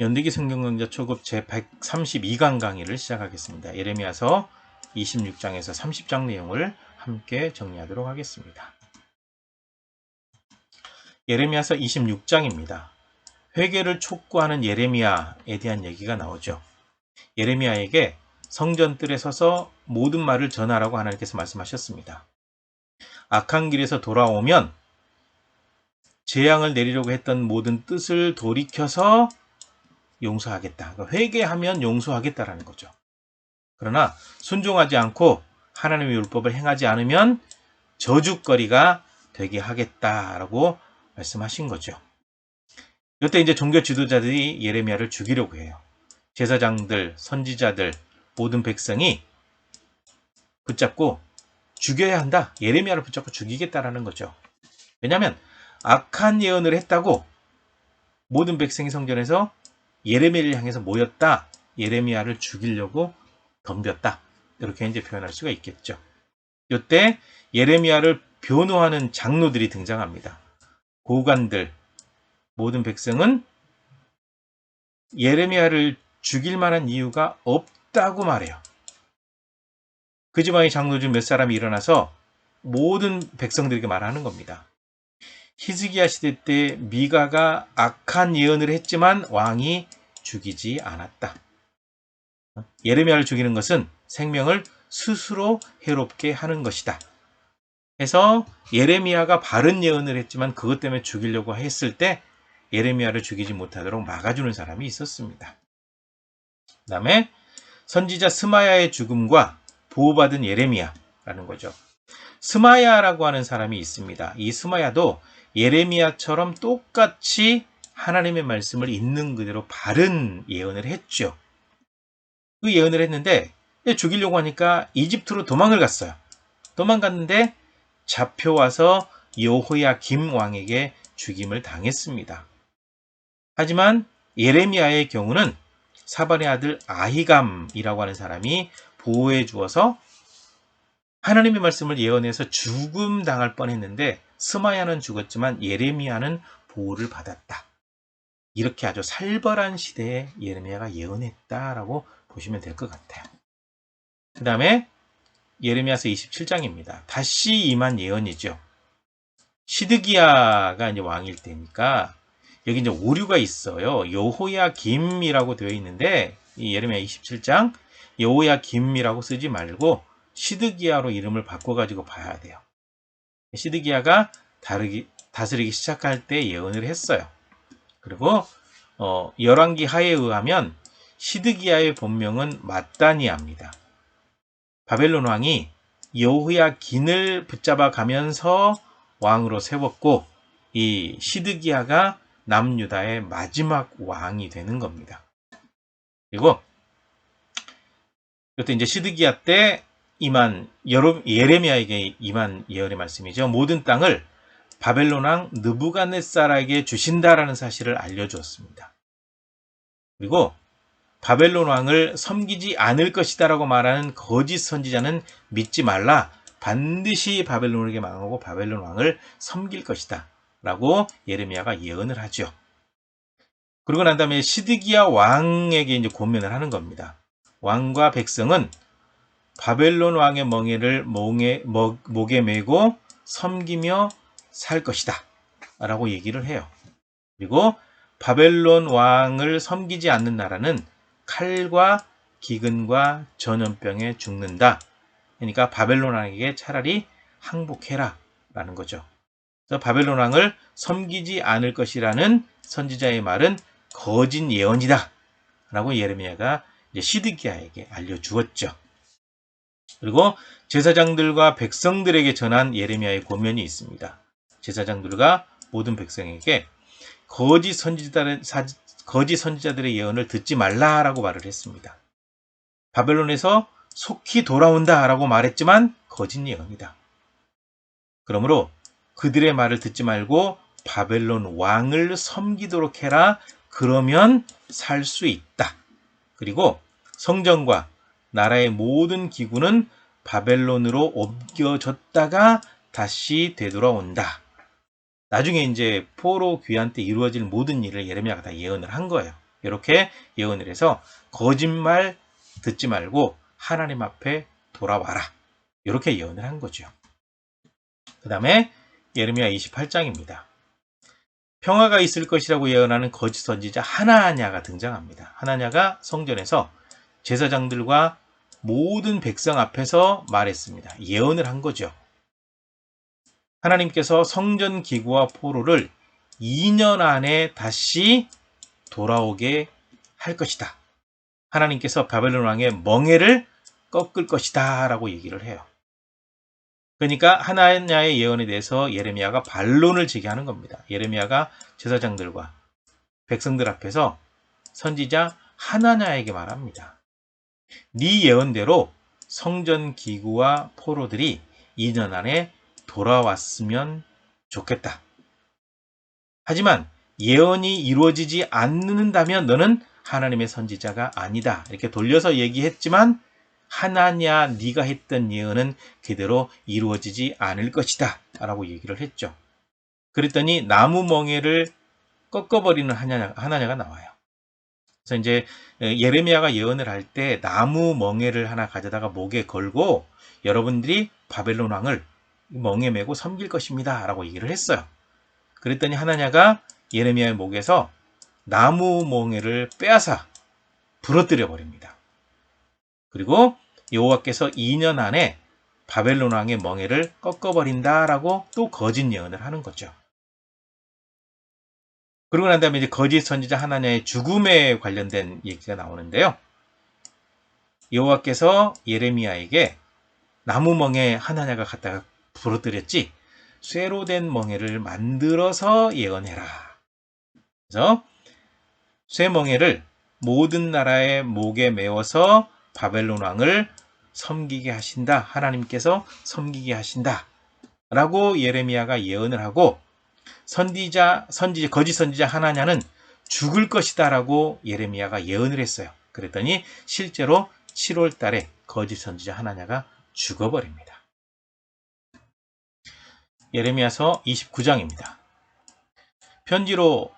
연대기 성경강좌 초급 제132강 강의를 시작하겠습니다. 예레미야서 26장에서 30장 내용을 함께 정리하도록 하겠습니다. 예레미야서 26장입니다. 회개를 촉구하는 예레미야에 대한 얘기가 나오죠. 예레미야에게 성전 뜰에 서서 모든 말을 전하라고 하나님께서 말씀하셨습니다. 악한 길에서 돌아오면 재앙을 내리려고 했던 모든 뜻을 돌이켜서 용서하겠다. 그러니까 회개하면 용서하겠다라는 거죠. 그러나 순종하지 않고 하나님의 율법을 행하지 않으면 저주거리가 되게 하겠다라고 말씀하신 거죠. 이때 이제 종교 지도자들이 예레미야를 죽이려고 해요. 제사장들, 선지자들, 모든 백성이 붙잡고 죽여야 한다. 예레미야를 붙잡고 죽이겠다라는 거죠. 왜냐하면 악한 예언을 했다고 모든 백성이 성전에서 예레미야를 향해서 모였다. 예레미야를 죽이려고 덤볐다. 이렇게 이제 표현할 수가 있겠죠. 이때 예레미야를 변호하는 장로들이 등장합니다. 고관들, 모든 백성은 예레미야를 죽일 만한 이유가 없다고 말해요. 그 지방의 장로 중 몇 사람이 일어나서 모든 백성들에게 말하는 겁니다. 히즈기야 시대 때 미가가 악한 예언을 했지만 왕이 죽이지 않았다. 예레미야를 죽이는 것은 생명을 스스로 해롭게 하는 것이다. 해서 예레미야가 바른 예언을 했지만 그것 때문에 죽이려고 했을 때 예레미야를 죽이지 못하도록 막아주는 사람이 있었습니다. 그 다음에 선지자 스마야의 죽음과 보호받은 예레미야라는 거죠. 스마야라고 하는 사람이 있습니다. 이 스마야도 예레미야처럼 똑같이 하나님의 말씀을 있는 그대로 바른 예언을 했죠. 그 예언을 했는데 죽이려고 하니까 이집트로 도망을 갔어요. 도망갔는데 잡혀와서 여호야 김 왕에게 죽임을 당했습니다. 하지만 예레미야의 경우는 사반의 아들 아히감이라고 하는 사람이 보호해 주어서 하나님의 말씀을 예언해서 죽음 당할 뻔했는데 스마야는 죽었지만 예레미야는 보호를 받았다. 이렇게 아주 살벌한 시대에 예레미야가 예언했다라고 보시면 될 것 같아요. 그 다음에 예레미야서 27장입니다. 다시 임한 예언이죠. 시드기야가 이제 왕일 때니까 여기 이제 오류가 있어요. 여호야 김이라고 되어 있는데 이 예레미야 27장 여호야 김이라고 쓰지 말고 시드기야로 이름을 바꿔 가지고 봐야 돼요. 시드기야가 다르기, 다스리기 시작할 때 예언을 했어요. 그리고 어, 열왕기 하에 의하면 시드기야의 본명은 마다니아입니다. 바벨론 왕이 여호야 긴을 붙잡아 가면서 왕으로 세웠고 이 시드기야가 남유다의 마지막 왕이 되는 겁니다. 그리고 이것도 이제 시드기야 때 임한 예레미야에게 임한 예언의 말씀이죠. 모든 땅을 바벨론 왕 느부갓네살에게 주신다라는 사실을 알려주었습니다. 그리고 바벨론 왕을 섬기지 않을 것이다라고 말하는 거짓 선지자는 믿지 말라. 반드시 바벨론에게 망하고 바벨론 왕을 섬길 것이다. 라고 예레미야가 예언을 하죠. 그러고 난 다음에 시드기야 왕에게 이제 고면을 하는 겁니다. 왕과 백성은 바벨론 왕의 멍에를 목에, 목에 메고 섬기며 살 것이다. 라고 얘기를 해요. 그리고 바벨론 왕을 섬기지 않는 나라는 칼과 기근과 전염병에 죽는다. 그러니까 바벨론 왕에게 차라리 항복해라. 라는 거죠. 그래서 바벨론 왕을 섬기지 않을 것이라는 선지자의 말은 거짓 예언이다. 라고 예레미야가 시드기야에게 알려주었죠. 그리고 제사장들과 백성들에게 전한 예레미야의 고면이 있습니다. 제사장들과 모든 백성에게 거짓 선지자들의, 거짓 선지자들의 예언을 듣지 말라라고 말을 했습니다. 바벨론에서 속히 돌아온다라고 말했지만 거짓 예언이다. 그러므로 그들의 말을 듣지 말고 바벨론 왕을 섬기도록 해라. 그러면 살 수 있다. 그리고 성전과 나라의 모든 기구는 바벨론으로 옮겨졌다가 다시 되돌아온다. 나중에 이제 포로 귀환 때 이루어질 모든 일을 예레미야가 다 예언을 한 거예요. 이렇게 예언을 해서 거짓말 듣지 말고 하나님 앞에 돌아와라. 이렇게 예언을 한 거죠. 그 다음에 예레미야 28장입니다. 평화가 있을 것이라고 예언하는 거짓 선지자 하나냐가 등장합니다. 하나냐가 성전에서 제사장들과 모든 백성 앞에서 말했습니다. 예언을 한 거죠. 하나님께서 성전 기구와 포로를 2년 안에 다시 돌아오게 할 것이다. 하나님께서 바벨론 왕의 멍해를 꺾을 것이다 라고 얘기를 해요. 그러니까 하나냐의 예언에 대해서 예레미야가 반론을 제기하는 겁니다. 예레미야가 제사장들과 백성들 앞에서 선지자 하나냐에게 말합니다. 네 예언대로 성전 기구와 포로들이 2년 안에 돌아왔으면 좋겠다. 하지만 예언이 이루어지지 않는다면 너는 하나님의 선지자가 아니다. 이렇게 돌려서 얘기했지만 하나냐 네가 했던 예언은 그대로 이루어지지 않을 것이다. 라고 얘기를 했죠. 그랬더니 나무 멍에를 꺾어버리는 하나냐, 하나냐가 나와요. 그래서 이제 예레미야가 예언을 할 때 나무 멍에를 하나 가져다가 목에 걸고 여러분들이 바벨론 왕을 멍에 메고 섬길 것입니다. 라고 얘기를 했어요. 그랬더니 하나냐가 예레미야의 목에서 나무 멍에를 빼앗아 부러뜨려 버립니다. 그리고 여호와께서 2년 안에 바벨론 왕의 멍에를 꺾어버린다라고 또 거짓 예언을 하는 거죠. 그러고 난 다음에 이제 거짓 선지자 하나냐의 죽음에 관련된 얘기가 나오는데요. 여호와께서 예레미야에게 나무 멍에 하나냐가 갖다가 부러뜨렸지 쇠로 된 멍에를 만들어서 예언해라. 그래서 쇠 멍에를 모든 나라의 목에 메워서 바벨론 왕을 섬기게 하신다. 하나님께서 섬기게 하신다. 라고 예레미야가 예언을 하고 선지자 선지 거짓 선지자 하나냐는 죽을 것이다라고 예레미야가 예언을 했어요. 그랬더니 실제로 7월 달에 거짓 선지자 하나냐가 죽어버립니다. 예레미야서 29장입니다. 편지로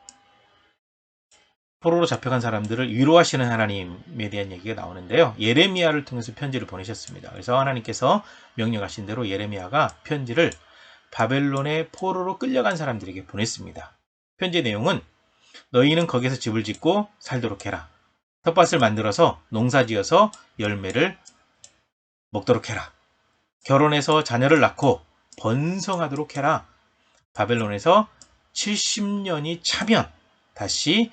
포로로 잡혀간 사람들을 위로하시는 하나님에 대한 얘기가 나오는데요. 예레미야를 통해서 편지를 보내셨습니다. 그래서 하나님께서 명령하신 대로 예레미야가 편지를 바벨론의 포로로 끌려간 사람들에게 보냈습니다. 편지 내용은 너희는 거기서 집을 짓고 살도록 해라. 텃밭을 만들어서 농사지어서 열매를 먹도록 해라. 결혼해서 자녀를 낳고 번성하도록 해라. 바벨론에서 70년이 차면 다시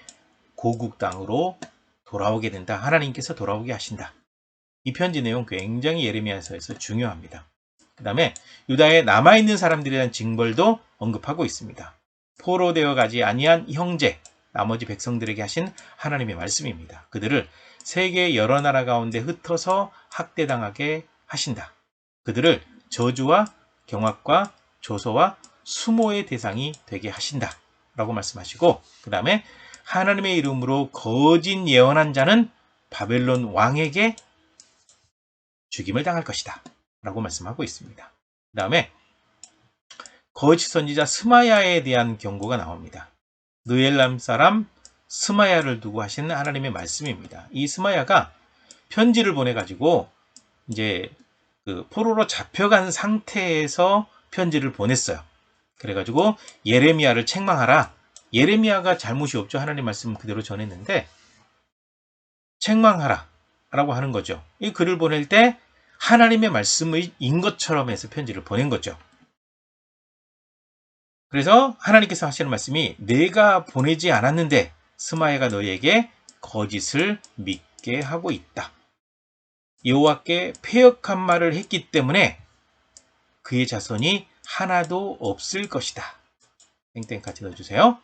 고국 땅으로 돌아오게 된다. 하나님께서 돌아오게 하신다. 이 편지 내용 굉장히 예레미야서에서 중요합니다. 그 다음에 유다에 남아있는 사람들에 대한 징벌도 언급하고 있습니다. 포로 되어 가지 아니한 형제, 나머지 백성들에게 하신 하나님의 말씀입니다. 그들을 세계 여러 나라 가운데 흩어서 학대당하게 하신다. 그들을 저주와 경악과 조소와 수모의 대상이 되게 하신다. 라고 말씀하시고 그 다음에 하나님의 이름으로 거짓 예언한 자는 바벨론 왕에게 죽임을 당할 것이다. 라고 말씀하고 있습니다. 그 다음에 거짓 선지자 스마야에 대한 경고가 나옵니다. 느엘람 사람 스마야를 두고 하시는 하나님의 말씀입니다. 이 스마야가 편지를 보내가지고 이제 그 포로로 잡혀간 상태에서 편지를 보냈어요. 그래가지고 예레미야를 책망하라. 예레미야가 잘못이 없죠. 하나님 말씀 그대로 전했는데 책망하라 라고 하는 거죠. 이 글을 보낼 때 하나님의 말씀의 인 것처럼 해서 편지를 보낸 거죠. 그래서 하나님께서 하시는 말씀이 내가 보내지 않았는데 스마야가 너희에게 거짓을 믿게 하고 있다. 여호와께 폐역한 말을 했기 때문에 그의 자손이 하나도 없을 것이다. 땡땡 같이 넣어주세요.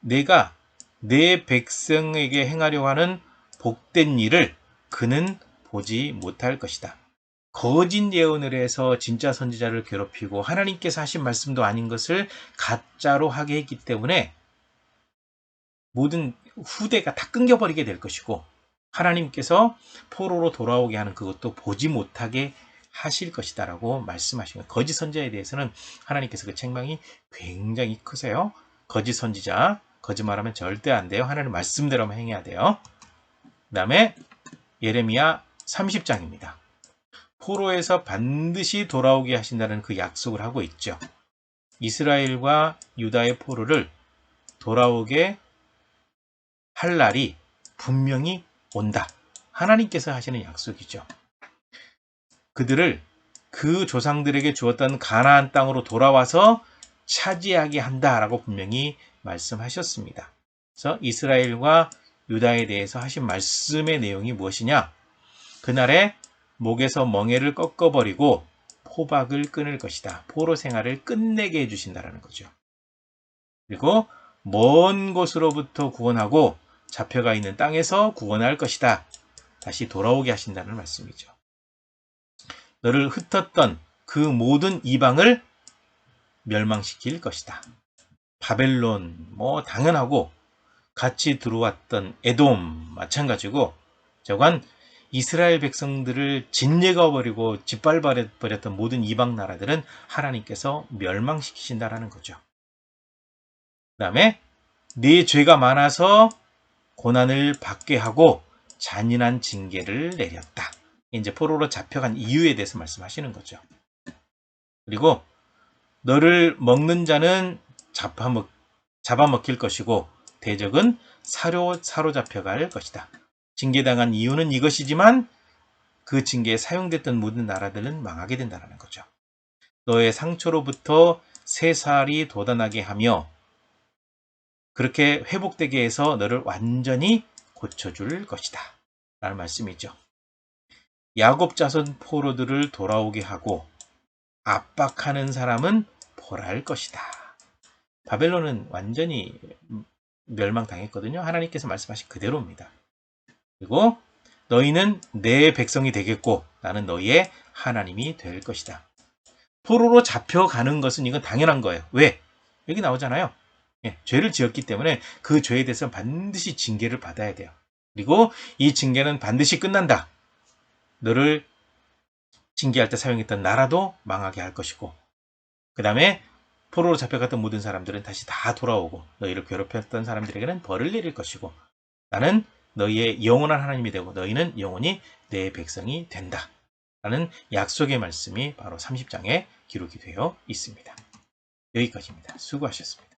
내가 내 백성에게 행하려 하는 복된 일을 그는 보지 못할 것이다. 거짓 예언을 해서 진짜 선지자를 괴롭히고 하나님께서 하신 말씀도 아닌 것을 가짜로 하게 했기 때문에 모든 후대가 다 끊겨버리게 될 것이고 하나님께서 포로로 돌아오게 하는 그것도 보지 못하게 하실 것이다라고 말씀하시는 거짓 선지자에 대해서는 하나님께서 그 책망이 굉장히 크세요. 거짓 선지자 거짓말하면 절대 안 돼요. 하나님 말씀대로만 행해야 돼요. 그 다음에 예레미야 30장입니다. 포로에서 반드시 돌아오게 하신다는 그 약속을 하고 있죠. 이스라엘과 유다의 포로를 돌아오게 할 날이 분명히 온다. 하나님께서 하시는 약속이죠. 그들을 그 조상들에게 주었던 가나안 땅으로 돌아와서 차지하게 한다라고 분명히 말씀하셨습니다. 그래서 이스라엘과 유다에 대해서 하신 말씀의 내용이 무엇이냐? 그날에 목에서 멍에를 꺾어버리고 포박을 끊을 것이다. 포로 생활을 끝내게 해주신다라는 거죠. 그리고 먼 곳으로부터 구원하고 잡혀가 있는 땅에서 구원할 것이다. 다시 돌아오게 하신다는 말씀이죠. 너를 흩었던 그 모든 이방을 멸망시킬 것이다. 바벨론 뭐 당연하고 같이 들어왔던 에돔 마찬가지고 저건 이스라엘 백성들을 짓밟아버리고 짓밟아버렸던 모든 이방 나라들은 하나님께서 멸망시키신다라는 거죠. 그 다음에 네 죄가 많아서 고난을 받게 하고 잔인한 징계를 내렸다. 이제 포로로 잡혀간 이유에 대해서 말씀하시는 거죠. 그리고 너를 먹는 자는 잡아먹, 잡아먹힐 것이고 대적은 사료, 사로잡혀갈 것이다. 징계당한 이유는 이것이지만 그 징계에 사용됐던 모든 나라들은 망하게 된다는 거죠. 너의 상처로부터 새살이 돋아나게 하며 그렇게 회복되게 해서 너를 완전히 고쳐줄 것이다. 라는 말씀이죠. 야곱 자손 포로들을 돌아오게 하고 압박하는 사람은 벌할 것이다. 바벨론은 완전히 멸망당했거든요. 하나님께서 말씀하신 그대로입니다. 그리고 너희는 내 백성이 되겠고 나는 너희의 하나님이 될 것이다. 포로로 잡혀가는 것은 이건 당연한 거예요. 왜? 여기 나오잖아요. 예, 죄를 지었기 때문에 그 죄에 대해서 반드시 징계를 받아야 돼요. 그리고 이 징계는 반드시 끝난다. 너를 징계할 때 사용했던 나라도 망하게 할 것이고 그 다음에 포로로 잡혀갔던 모든 사람들은 다시 다 돌아오고 너희를 괴롭혔던 사람들에게는 벌을 내릴 것이고 나는 너희의 영원한 하나님이 되고 너희는 영원히 내 백성이 된다. 라는 약속의 말씀이 바로 30장에 기록이 되어 있습니다. 여기까지입니다. 수고하셨습니다.